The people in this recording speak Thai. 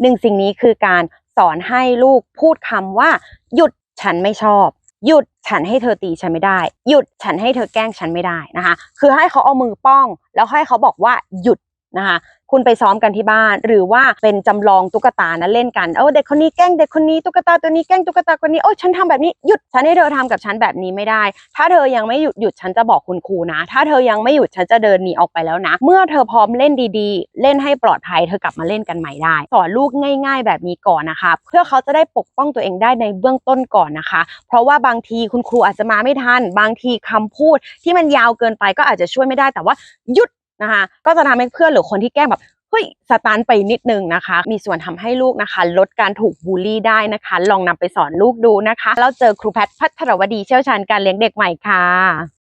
หนึ่งสิ่งนี้คือการสอนให้ลูกพูดคำว่า หยุดฉันไม่ชอบ หยุดฉันให้เธอตีฉันไม่ได้ หยุดฉันให้เธอแกล้งฉันไม่ได้นะคะ คือให้เขาเอามือป้อง แล้วให้เขาบอกว่าหยุด นะคะคุณไปซ้อมกันที่บ้านหรือว่าเป็นจำลองตุ๊กตานะเล่นกันเออเด็กคนนี้แกล้งเด็กคนนี้ตุ๊กตาตัวนี้แกล้งตุ๊กตาคนนี้โอ้ฉันทำแบบนี้หยุดฉันให้เธอทำกับฉันแบบนี้ไม่ได้ ถ้าเธอยังไม่หยุดหยุดฉันจะบอกคุณครูนะ ถ้าเธอยังไม่หยุดฉันจะเดินหนีออกไปแล้วนะ เมื่อเธอพร้อมเล่นดีๆ เล่นให้ปลอดภัยเธอกลับมาเล่นกันใหม่ได้สอนลูกง่าย ๆ แบบนี้ก่อนนะคะ เพื่อเขาจะได้ปกป้องตัวเองได้ในเบื้องต้นก่อนนะคะ เพราะว่าบางทีคุณครูอาจจะมาไม่ทัน บางทีคำพูดที่มันยาวเกินไปก็อาจจะช่วยไม่ได้แต่ว่าหยุด นะคะ ก็จะทำให้เพื่อนหรือคนที่แกล้งแบบเฮ้ยสตาร์ไปนิดนึงนะคะ มีส่วนทำให้ลูกนะคะ ลดการถูกบูลลี่ได้นะคะ ลองนำไปสอนลูกดูนะคะ แล้วเจอครูแพทย์พัทรวดีเชี่ยวชาญการเลี้ยงเด็กใหม่ค่ะ